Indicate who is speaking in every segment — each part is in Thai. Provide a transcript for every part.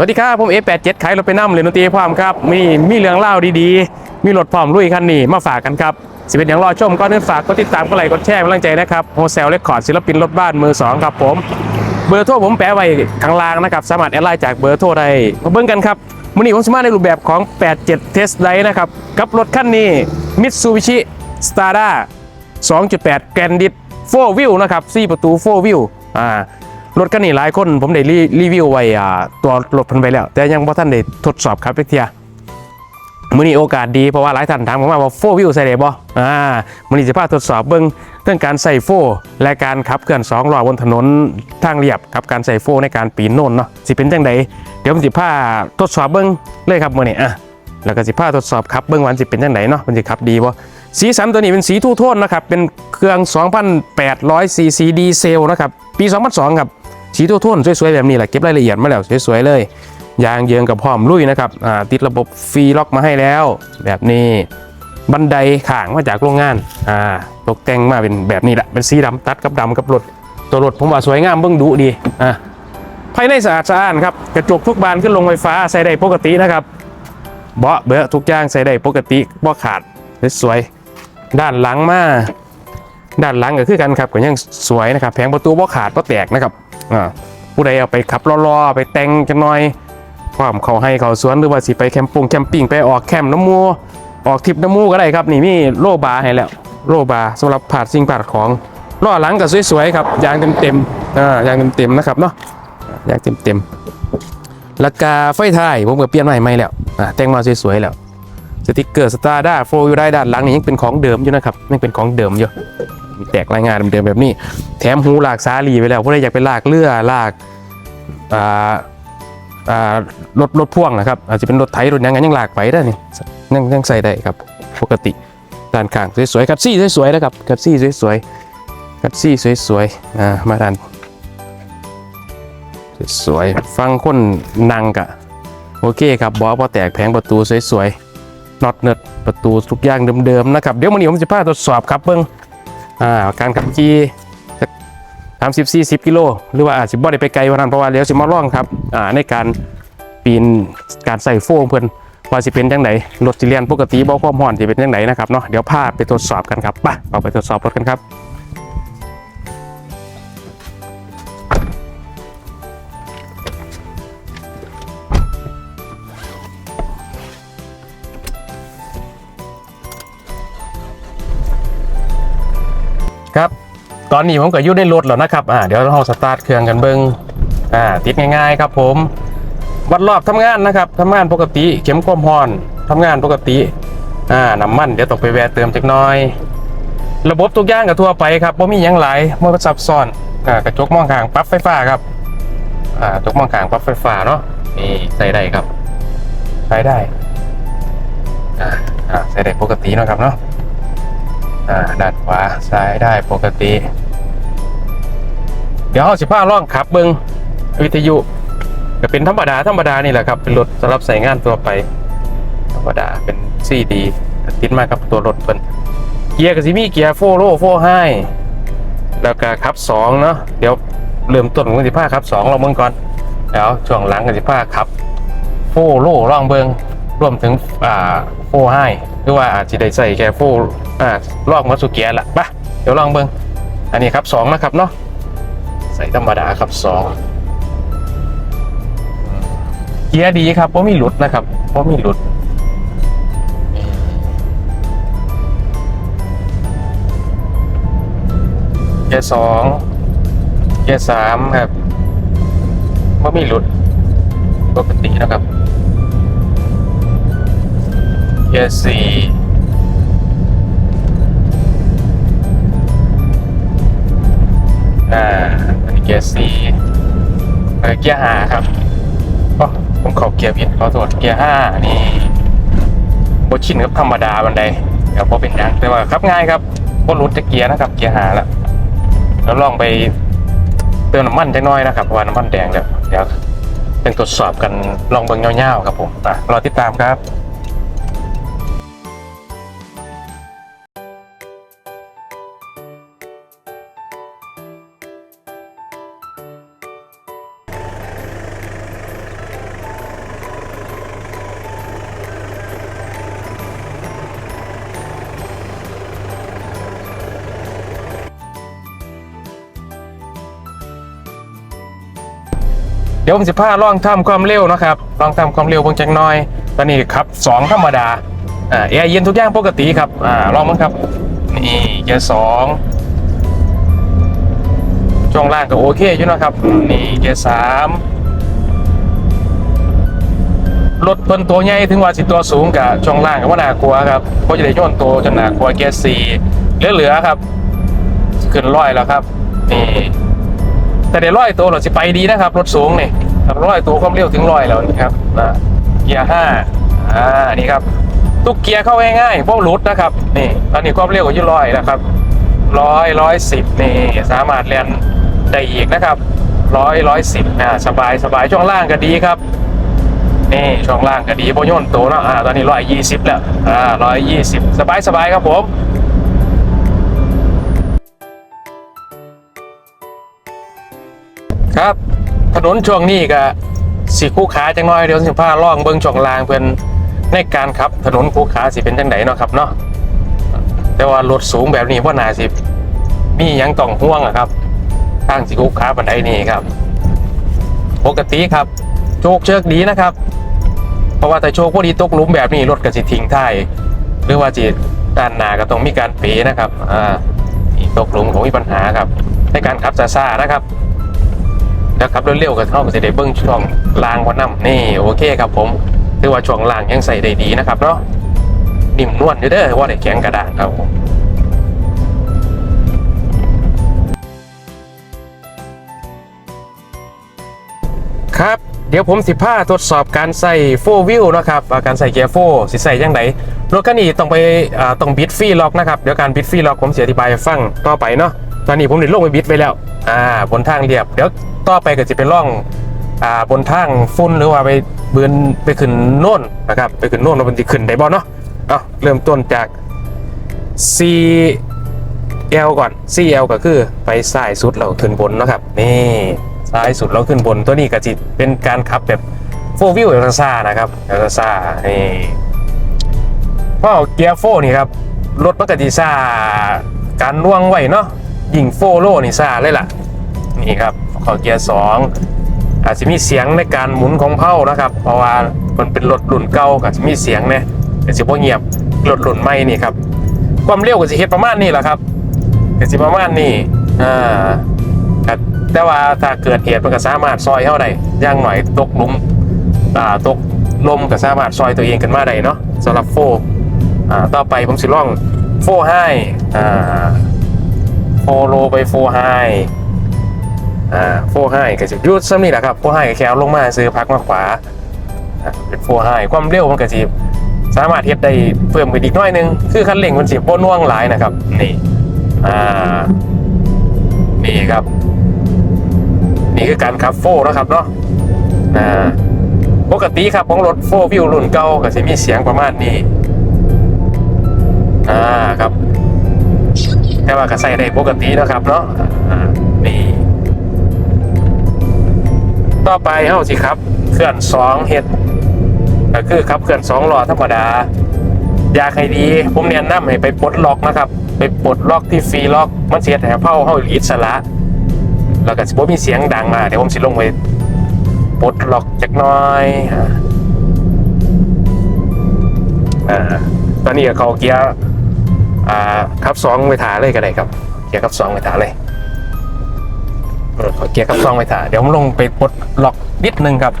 Speaker 1: วัสดีครับ ผม F87 ขายรถไปน้ำเลยนตรีพร้อมครับ มีมีเรื่องเล่าดีๆ มีรถพร้อมลุยคันนี้มาฝากกันครับสิเป็นอย่างรอชมก็นึกฝากกดติดตามกดไลค์กดแชร์กำลังใจนะครับโฮเซลเลคคอร์ดศิลปินรถบ้านมือ2ครับผม เบอร์โทรผมแปะไว้ข้างล่างนะครับ สามารถแอดไลน์จากเบอร์โทรได้มาเบิ่งกันครับวันนี้ผมสมาในรูปแบบของ 87 Test Drive นะครับกับรถคันนี้ Mitsubishi Stada 2.8 Grandit 4 Wheel นะครับ4ประตู4 Wheel อ่า รถคันนี้หลายคนผมได้รีรวิวไว้ตัวรถพันไปแล้ว แต่ยังบ่ท่านได้ทดสอบครับเทียมือนี้โอกาสดีเพราะว่าหลายท่านถามผมมาว่า4 Wheel ใส่ได้บ่อ่ามือนี้จะพาทดสอบเบิ่งเรื่องการใส่4และการขับเคลื่อนสองล้อบนถนนทางเรียบกับการใส่4ในการปีนโน่นเนาะสิเป็นจังไดเดี๋ยวผมสิพาทดสอบเบิ่งเลยครับมือนี้อะแล้วก็สิพาทดสอบขับเบื้องวันสิเป็นยังไงเนาะมันจะขับดีบ่สีสันตัวนี้เป็นสีทูโทนนะครับเป็นเครื่อง 2,800ซีซีดีเซลนะครับปี 2002 ครับ สีทูโทนสวยๆแบบนี้แหละเก็บรายละเอียดมาแล้วสวยๆเลยยางเยืองกับพร้อมลุยนะครับติดระบบฟรีล็อกมาให้แล้ว แบบนี้บันไดข่างมาจากโรงงานาตกแต่งมาเป็นแบบนี้แหละเป็นสีดำตัดกับดำกับรถตัวรถผมว่าสวยงามเบิ่งดุดีอ่าภายในสะอาดสะอ้านครับกระจกทุกบานขึ้นลงไฟฟ้าใส่ได้ปกตินะครับเบาะเบอะทุกอย่างใส่ได้ปกติบ่ขาดสวยด้านหลังมา ด้านหลังก็คือกันครับก็ยังสวยนะครับแผงประตูบ่ขาดบ่แตกนะครับ อ่าผู้ใดเอาไปขับล้อๆไปแต่งจังหน่อยความเขาให้เขาสวนหรือว่าสิไปแคมปุงแคมปิ้งไปออกแคมป์น้ำมูออกทริปน้ำมูก็ได้ครับ นี่มีโลบาให้แล้วโลบาร์สำหรับผาดสิ่งผาดของล้อหลังก็สวยๆครับยางเต็มๆอ่ายางเต็มๆนะครับเนาะยางเต็มๆแล้วก็ไฟท้ายผมก็เปลี่ยนใหม่ใหม่แล้วอ่าแต่งมาสวยๆแล้วสติกเกอร์สตาร์ด้าโฟอยู่ได้ด้านหลังนี่ยังเป็นของเดิมอยู่นะครับยังเป็นของเดิมอยู่ มีแตกรายงานเดิมๆแบบนี้ แถมหูหลากสาลีไปแล้วผู้ใดอยากไปลากเรือลากรถรถพ่วงนะครับ อาจจะเป็นรถไถรถยังไงยังลากไปได้นี่ยังยังใส่ได้ครับปกติด้านข้างสวยๆครับซี่สวยๆนะครับครับซี่สวยๆครับซี่สวยๆอ่ามาด้านสวยๆฟังคนนังกะโอเคครับบอพอแตกแผงประตูสวยๆน็อตเนิดประตูทุกอย่างเดิมๆนะครับ เดี๋ยววันนี้ผมจะพาทดสอบครับเบิ้ง อ่าการขับขี่สามสิบสี่สิบกิโลหรือว่าอาจจะบ่ได้ไปไกลวันนั้นเพราะว่าเดี๋ยวสิมาล่องครับอ่าในการปีนการใส่โฟมเพิ่นว่าสิเป็นยังไงรถสิเลียนปกติบ่ความห่อนจะเป็นยังไงนะครับเนาะเดี๋ยวพาไปทดสอบกันครับไปเอาไปทดสอบรถกันครับ ครับ ตอนนี้ผมก็อยู่ในรถแล้วนะครับอ่าเดี๋ยวเราสตาร์ทเครื่องกันเบิงอ่าติดง่ายๆครับผมวัดรอบทำงานนะครับทำงานปกติ เข็มความร้อนทำงานปกติอ่าน้ำมันเดี๋ยวต้องไปแวะเติมจักหน้อย ระบบทุกอย่างกับทั่วไปครับว่ามียังหลายไม่ซับซ้อนอ่ากระจกมองข้างปั๊บไฟฟ้าครับอ่ากระจกมองข้างปั๊บไฟฟ้าเนาะนี่ใส่ได้ครับใช้ได้อ่าใส่ได้ปกตินะครับเนาะ ด้านขวาซ้ายได้ปกติ เดี๋ยวเอาสิบห้าล่องขับเบิงวิทยุก็เป็นธรรมดาธรรมดานี่แหละครับ เป็นรถสำหรับใส่งานตัวไป ธรรมดาเป็นซีดีติดมากับตัวรถเพิ่นเกียร์ก็สิมีเกียร์โฟโลโฟไฮแล้วก็ขับสองเนาะเดี๋ยวเริ่มต้นของสิบห้าขับสองเราเบิ่งก่อนแล้วช่วงหลังกับสิบห้าขับโฟโลล่องเบิง รวมถึงอ่าโฟไฮหรือว่าอาจจะได้ใส่แค่โฟอ่าลอกมาสุเกียร์ละปะเดี๋ยวลองเบิงอันนี้ครับสองนะครับเนาะใส่ธรรมดาครับสองเกียร์ดีครับเพราะมีหลุดนะครับเพราะมีหลุดเกียร์สองเกียร์สามครับเพราะมีหลุดปกตินะครับ เกียร์สี่อ่าอันนี้เกียร์สี่เออเกียร์ห้าครับอ๋อผมขอเกียร์ผิดขอโทษเกียร์ห้านี่โบชินกับธรรมดาบันไดเดี๋ยวพอเป็นยังแต่ว่าขับง่ายครับบนรุดจะเกียร์นะครับ เกียร์ห้าแล้วแล้วลองไปเติมน้ำมันจักน้อยนะครับเพราะว่าน้ำมันแดงแล้วเดี๋ยวเป็นตรวจสอบกันลองเบิ่งเงาๆครับผมอะรอติดตามครับ ดี๋ยวผมสิพาลองทำความเร็วนะครับลองทำความเร็วเบางจักหน้อย ตอนนี้ครับสองธรรมดาอ่าแอร์เย็นทุกอย่างปกติครับอ่าลองมั้งครับ นี่เกียร์สองช่วงล่างก็โอเคอยู่นะครับ นี่เกียร์สามรถเพิ่นตัวใหญ่ถึงว่าสิตัวสูงกับช่วงล่างก็ว่าหนากลัวครับเพราะจะได้โยนตัวจนน่ากลัวเกียร์สี่เหลือๆครับ ขึ้นร้อยแล้วครับนี่ แต่เดี๋ยวร้อยตัวเราสิไปดีนะครับ รถสูงนี่ถ้าร้อยตัวความเร็วถึงร้อยแล้วนี่ครับนะเกียร์ห้าอ่านี่ครับทุกเกียร์เข้าง่ายๆพวกรุดนะครับนี่ตอนนี้ความเร็วก็อยี่ร้อยนะครับร้อยร้อยสิบนี่สามารถเรียนได้อีกนะครับร้อยร้อยสิบอ่าสบายสบายช่วงล่างก็ดีครับนี่ช่วงล่างก็ดีโบโยนตัวนาะอ่าตอนนี้ร้อยยี่สิบแล้วอ่าร้อยยี่สิบสบายสบายครับผม ครับ ถนนช่วงนี้ก็สีคู่ขาจังน้อยเดี๋ยวสิพาล่องเบิ้งช่วงลางเพื่อนในการขับ ถนนคู่ขาสิเป็นจังไดเนาะครับเนาะแต่ว่ารถสูงแบบนี้ว่านาสิมียังต้องห่วงอะครับทางสีคู่ขาบันไดนี่ครับ ปกติครับโชคเชือกดีนะครับ เพราะว่าแต่โชคพอดีตกหลุมแบบนี้รถก็สิทิ้งท้ายหรือว่าจิด้านหน้าก็ต้องมีการป๋นะครับอ่าตกหลุมของมีปัญหาครับในการขับซ่านะครับ แล้วขับเร็วๆก็เข้าก็จะได้เบิ้งช่วงลางวันน้ำนี่โอเคครับผมถือว่าช่วงลางยังใส่ได้ดีนะครับเนาะนิ่มนวลอยู่เด้อว่าได้แข็งกระด้างครับผมครับเดี๋ยวผมสิพาทดสอบการใส่โฟวิวนะครับการใส่เกียร์โฟสิใส่ยังไงรถคันนี้ต้องไปต้องบิดฟรีล็อกนะครับเดี๋ยวการบิดฟรีล็อกผมเสียอธิบายฟังต่อไปเนาะ ตอนนี้ผมได้ลงไปบิดไว้แล้ว อ่า บนทางเรียบ เดี๋ยวต่อไปก็จะเป็นร่อง อ่า บนทางฟุ้นหรือว่าไปเบือนไปขึ้นโน่นนะครับ ไปขึ้นโน่นแล้วมันจะขึ้นได้บ่เนาะ เอาเริ่มต้นจาก C L ก่อน C L ก็คือไปซ้ายสุดเราขึ้นบนนะครับ นี่ซ้ายสุดเราขึ้นบน ตัวนี้ก็จะเป็นการขับแบบโฟวิวเอลซ่านะครับเอลซ่านี่เพราะเกียร์โฟนี่ครับรถมันก็จะซ่าการล่วงไหวเนาะ ยิงโฟโล่นี่ซาเลยล่ะ นี่ครับขอเกียร์สองอาจจะมีเสียงในการหมุนของเผานะครับ เพราะว่ามันเป็นรถรุ่นเก่าก็จะมีเสียงเนี่ยแต่สิบ่เงียบรถรุ่นใหม่นี่ครับความเร็วก็จะเฮ็ดประมาณนี้แหละครับก็สิประมาณนี้อ่าแต่ว่าถ้าเกิดเหตุมันก็สามารถซอยเท่าใดอย่างหน่อยตกหลุมอ่าตกลมก็สามารถซอยตัวเองกันมาได้เนาะสำหรับโฟอ่าต่อไปผมสิลองโฟไฮอ่า โฟโลไปโฟไฮอ่าโฟไฮก็จะยุดซ้ำนี่แหละครับโฟไฮก็แค่ลงมาซื้อพักมาขวาอ่าเป็นโฟไฮความเร็วมันก็สิสามารถเทียบได้เพิ่มขึ้นอีกน้อยนึง คือคันเร่งมันสิบ่น่วงหลายนะครับ นี่อ่านี่ครับ นี่คือการขับโฟนะครับเนาะอ่าปกติครับของรถโฟวิวรุ่นเก่าก็จะมีเสียงประมาณนี้อ่าครับ แต่ว่าก็ใส่ได้ปกตินะครับเนาะนี่ต่อไปเฮาสิครับเคลื่อนสองเฮ็ดก็คือขับเคลื่อนสองล้อธรรมดา อยากให้ดี ผมแนะนำให้ไปปลดล็อกนะครับ ไปปลดล็อกที่ฟรีล็อกมันเสียแต่เผาเฮาอิสระแล้วก็สิบ่มีเสียงดังมาเดี๋ยวผมสิลงไปปลดล็อกจักน้อยอ่าอ่าตอนนี้ก็เขาเกียร์ อ่าขับสองไปถาเลยก็ได้ครับ เกียร์ขับสองไปถาเลยเออขอเกียร์ขับสองไปถาเดี๋ยวผมลงไปปลดล็อกนิดนึงครับ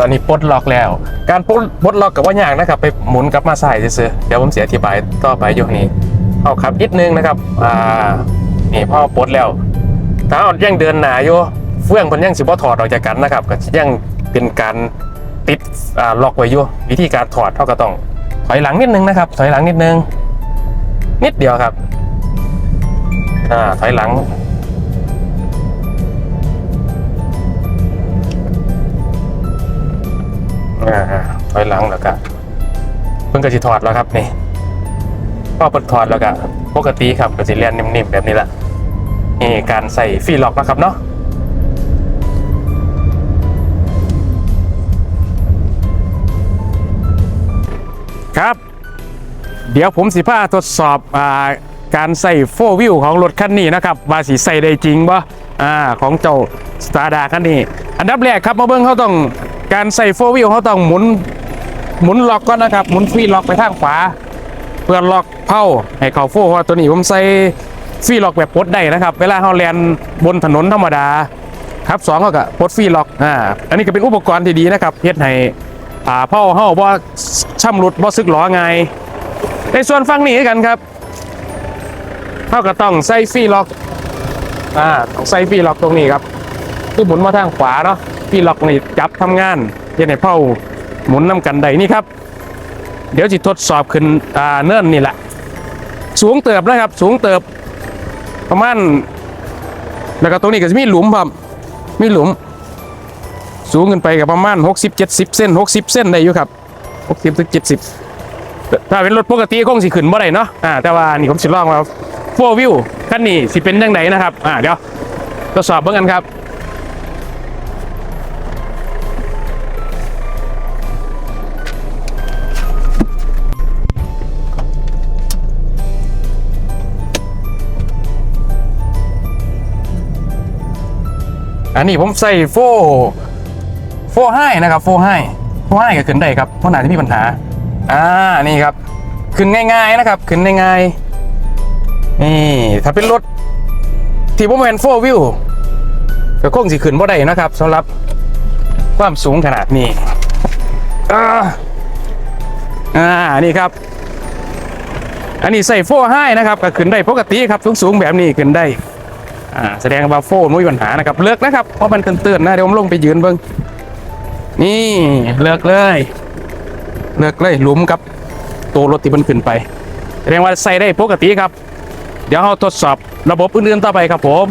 Speaker 1: ตอนนี้ปลดล็อกแล้ว การปลดปลดล็อกกับว่าอย่ากนะครับ ไปหมุนกลับมาใส่ซื้อๆเดี๋ยวผมเสียอธิบายต่อไปอยู่นี้เอาครับนิดนึงนะครับอ่านี่พ่อปลดแล้วถ้าเอายังเดินหนาอยู่เฟื่องมันยังสิบ่ถอดออกจากกันนะครับก็ยังเป็นการติดอ่าล็อกไว้อยู่วิธีการถอดเท่าก็ต้องถอยหลังนิดนึงนะครับ ถอยหลังนิดนึง นิดเดียวครับอ่าถอยหลัง อ่าถอยหลังแล้วก็เพิ่งก็จะถอดแล้วครับนี่พอเปิดถอดแล้วก็ปกติครับก็จะเรียนนิ่มๆแบบนี้แหละนี่การใส่ฟีล็อกนะครับเนาะครับ เดี๋ยวผมสิพาทดสอบอาการใส่โฟวิวของรถคันนี้นะครับว่าสิใส่ได้จริงบ่อ่าของเจ้าสตาร์ดาคันนี้ อันดับแรกครับมาเบิ่งเขาต้อง การใส่โฟวิวเขาต้องหมุนหมุนล็อกก่อนนะครับ หมุนฟรีล็อกไปทางขวา เพื่อล็อกเผาให้เขาโฟเพราะว่าตัวนี้ผมใส่ฟรีล็อกแบบปลดได้นะครับ เวลาเขาแลนบนถนนธรรมดาครับสองก็กะปลดฟรีล็อกอ่าอันนี้ก็เป็นอุปกรณ์ที่ดีนะครับเฮ็ดให้อ่าเผาเฮาบ่ช่ำรุดบ่ซึกหลอไงในส่วนฝั่งนี้กันครับเฮาก็ต้องใส่ฟรีล็อกอ่าต้องใส่ฟรีล็อกตรงนี้ครับคือหมุนมาทางขวาเนาะ ฟรีล็อกนี่จับทำงานเฮ็ดให้เผาหมุนนํกันได้นี่ครับ เดี๋ยวจะทดสอบขึ้นอ่าเนิ่นนี่แหละ สูงเติบนะครับ สูงเติบ ประมาณแล้วก็ตรงนี้ก็จะมีหลุมครับมีหลุม สูงขึ้นไปกับประมาณ 60 70 เส้น 60 เส้นได้อยู่ครับ 60ถึง70 ถ้าเป็นรถปกติคงสิขึ้นบ่ได้เนาะอ่าแต่ว่านี่ผมสิลองว่าโฟวิวคันนี้สิเป็นยังไงนะครับอ่าเดี๋ยวทดสอบเบิ่งกันครับ อันนี้ผมใส่โฟโฟให้นะครับโฟให้โฟให้ก็ขึ้นได้ครับเพราะไหนที่มีปัญหาอ่านี่ครับ ขึ้นง่าย ๆนะครับ ขึ้นง่ายๆนี่ถ้าเป็นรถที่ผมเห็นโฟวิวก็คงสิขึ้นบ่ได้นะครับสำหรับความสูงขนาดนี้อ่าอ่านี่ครับ อันนี้ใส่โฟให้นะครับ ก็ขึ้นได้ปกติครับสูงๆแบบนี้ขึ้นได้ อ่าแสดงว่าโฟนไม่มีปัญหานะครับเลือกนะครับเพราะมันเตือนๆนะเดี๋ยวผมลงไปยืนเบิ้งนี่เลือกเลย เลือกเลยหลุมครับ ตัวรถที่มันขึ้นไปแสดงว่าใส่ได้ปกติครับ เดี๋ยวเราทดสอบระบบอื่นๆต่อไปครับผม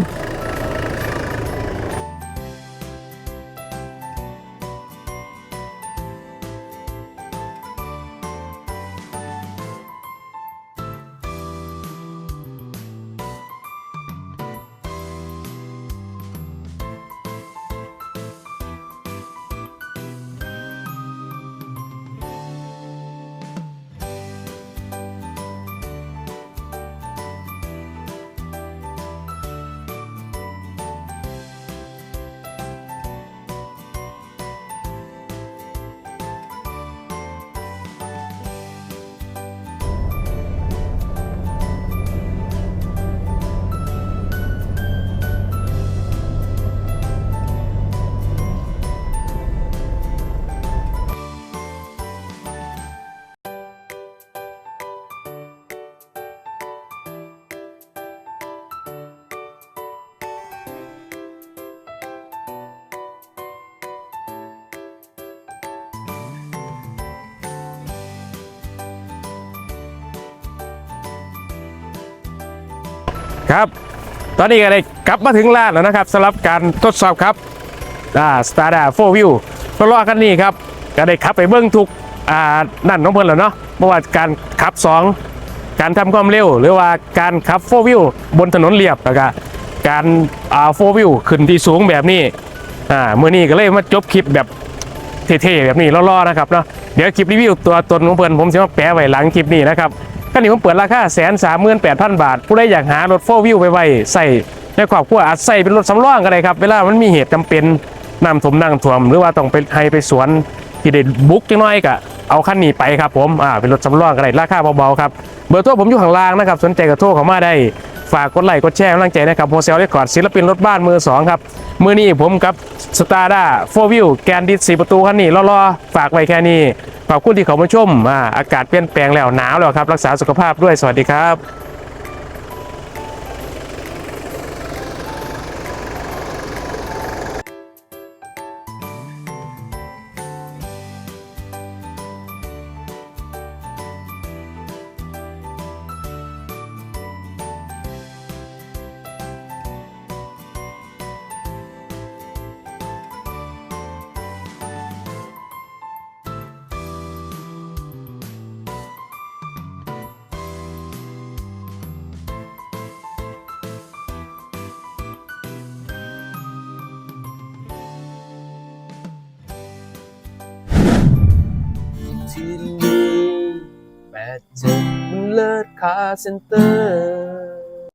Speaker 1: ครับ ตอนนี้ก็ได้กลับมาถึงร้านแล้วนะครับสำหรับการทดสอบครับอ่าสตาร์ดาโฟวิวตัวรอกันนี่ครับก็ได้ขับไปเบื้องทุกอ่านั่นของเพิ่นแล้วเนาะไม่ว่าการขับสองการทำความเร็ว หรือว่าการขับโฟวิวบนถนนเรียบแล้วก็การอ่าโฟวิวขึ้นที่สูงแบบนี้อ่าเมื่อนี้ก็เลยมาจบคลิปแบบเท่ๆแบบนี้ล่อๆนะครับเนาะเดี๋ยวคลิปรีวิวตัวตนของเพื่อนผมจะมาแปะไว้หลังคลิปนี้นะครับ คันนี้ผมเปิดราคาแสนสามหมื่นแปดพันบาท ผู้ใดอยากหารถโฟวิวไปไว้ใส่ในครอบครัวอาจใส่เป็นรถสำรองก็ได้ครับ เวลามันมีเหตุจำเป็นน้ำถมน้ำท่วม หรือว่าต้องไปให้ไปสวนที่ได้บุกจังน้อยก็เอาคันนี้ไปครับผมอ่าเป็นรถสำรองก็ได้ราคาเบาๆครับเบอร์โทรผมอยู่ข้างล่างนะครับสนใจก็โทรเข้ามาได้ฝากกดไลค์กดแชร์กำลังใจนะครับโฮเซลเรคคอร์ดศิลปินรถบ้านมือสองครับมือนี้ผมกับสตาร์ด้าโฟวิวแกนดิสสีประตูคันนี้ล่อๆฝากไว้แค่นี้ ขอบคุณที่เขามาชมอ่าอากาศเปลี่ยนแปลงแล้วหนาวแล้วครับ รักษาสุขภาพด้วยสวัสดีครับ
Speaker 2: คืนดีแปดเจ็ดมันเลิศคาเซ็นเตอร์